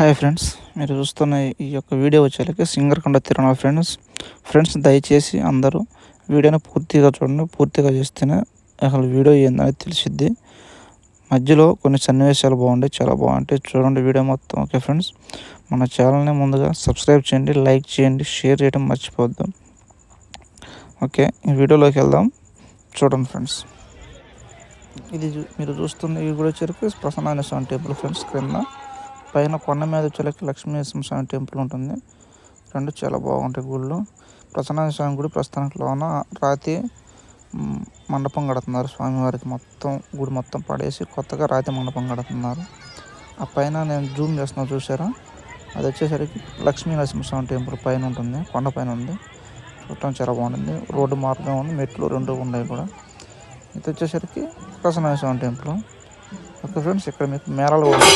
Hi friends మీరు చూస్తున్న ఈ యొక్క వీడియో వచ్చేలకి సింగర్ కొండ తిరుమల ఫ్రెండ్స్. ఫ్రెండ్స్ దయచేసి అందరూ వీడియోని పూర్తిగా చూడండి పూర్తిగా చేస్తేనే అసలు వీడియో ఏందని తెలిసిద్ది. మధ్యలో కొన్ని సన్నివేశాలు బాగుంటాయి చాలా బాగుంటాయి చూడండి వీడియో మొత్తం ఓకే ఫ్రెండ్స్? మన ఛానల్ని ముందుగా సబ్స్క్రైబ్ చేయండి లైక్ చేయండి షేర్ చేయడం మర్చిపోవద్దు. ఓకే ఈ వీడియోలోకి వెళ్దాం. చూడండి ఫ్రెండ్స్. ఇది మీరు చూస్తున్న ఇవి కూడా వచ్చరికి ప్రసన్న స్వామి టెంపుల్ ఫ్రెండ్స్ క్రింద. పైన కొండ మీద వచ్చేలకి లక్ష్మీ స్వామి టెంపుల్ ఉంటుంది. రెండు చాలా బాగుంటాయి గుళ్ళు. ప్రసన్న స్వామి గుడి ప్రస్తుతానికి లోన. రాతి మండపం కడుతున్నారు స్వామివారికి మొత్తం. గుడి మొత్తం పడేసి కొత్తగా రాతి మండపం కడుతున్నారు. ఆ పైన నేను జూమ్ చేస్తున్నాను చూసారా? అది వచ్చేసరికి లక్ష్మీ నరసింహస్వామి టెంపుల్ పైన ఉంటుంది. కొండ పైన ఉంది. చూడటం చాలా బాగుంటుంది. రోడ్డు మార్గం ఉంది. మెట్లు రెండు ఉన్నాయి కూడా. ఇది వచ్చేసరికి Prasanna Swamy temple. Okay friends ఇక్కడ మీకు మేళాలు కూడా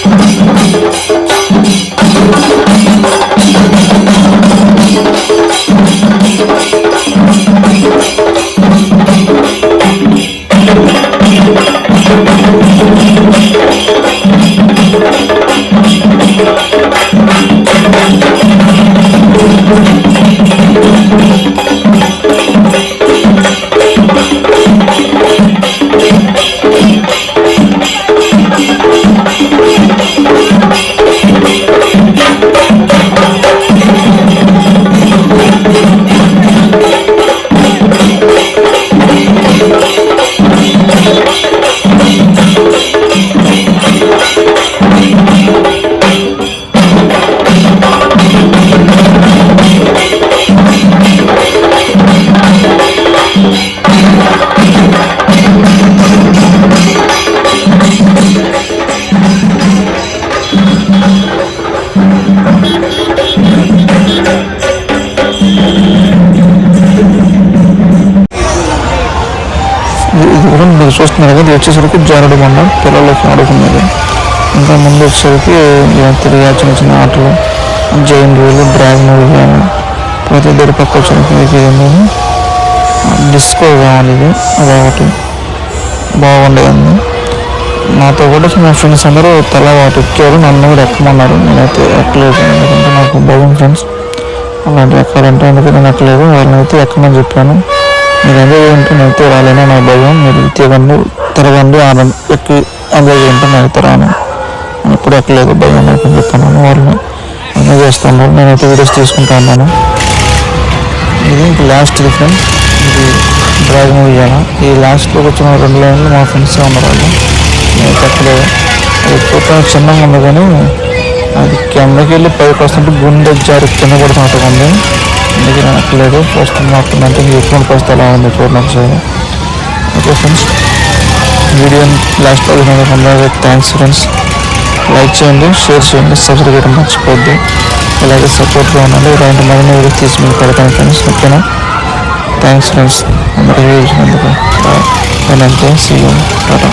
ఇది కూడా మీరు చూస్తున్నారు కదా ఇది వచ్చేసరికి జారుడు బండ పిల్లలకి ఆడుకునేది. ఇంకా ముందు వచ్చేసరికి తిరిగా చిన్న చిన్న ఆటలు జైన్ వీలు డ్రాగన్ వీలు ప్రతి ఇద్దరు పక్క వచ్చేసరికి డిస్కో కావాలి ఇది అదొకటి బాగుండేది నాతో కూడా మా ఫ్రెండ్స్ అందరూ తల వాటి ఎక్కారు నన్ను కూడా ఎక్కమన్నారు. నేనైతే ఎక్కలేదు ఎందుకంటే నాకు భయం ఫ్రెండ్స్ అలాంటివి ఎక్కాలంటే అందుకే నేను ఎక్కలేదు. వాళ్ళని అయితే ఎక్కమని చెప్పాను. మీరు ఎంజాయ్ చేయంటే నేనైతే రాలేను నా భయం మీరు తిరగండి తిరగండి ఆనంద ఎక్కి ఎంజాయ్ చేయంటే నాకు రాను నేను ఎప్పుడు ఎక్కలేదు భయం నాకు చెప్పాను. వాళ్ళని ఎంజాయ్ చేస్తాను. నేనైతే వీడియోస్ తీసుకుంటా ఉన్నాను. ఇది ఇంక లాస్ట్ డిఫరెంట్ ఇది డ్రాగన్ ఉయ్యాల ఈ లాస్ట్లో వచ్చిన రెండు లైన్లు మా ఫ్రెండ్స్ ఉన్నారు వాళ్ళు నేను ఎక్కలేదు అది చూడటానికి చిన్నగా ఉంది కానీ అది కిందకి వెళ్ళి పైకి వస్తుంటే గుండె జారి కింద పడుతున్నట్టుగా ఉంది అందుకే నేను ఫస్ట్ మాకు అంటే మీ ఫోన్ ఫస్ట్ ఎలా ఉంది? చూడండి ఒకసారి ఓకే ఫ్రెండ్స్ వీడియో లాస్ట్ అందరికీ థ్యాంక్స్ ఫ్రెండ్స్ లైక్ చేయండి షేర్ చేయండి సబ్స్క్రైబ్ చేయడం మర్చిపోద్ది అలాగే సపోర్ట్గా ఉండండి. ఇలాంటి మరిన్ని వీడియోస్ తీసి మీకు పెడతాను ఫ్రెండ్స్ ఓకేనా థ్యాంక్స్ ఫ్రెండ్స్ అందరికీ చూసినందుకు బాయ్ సీ టాటా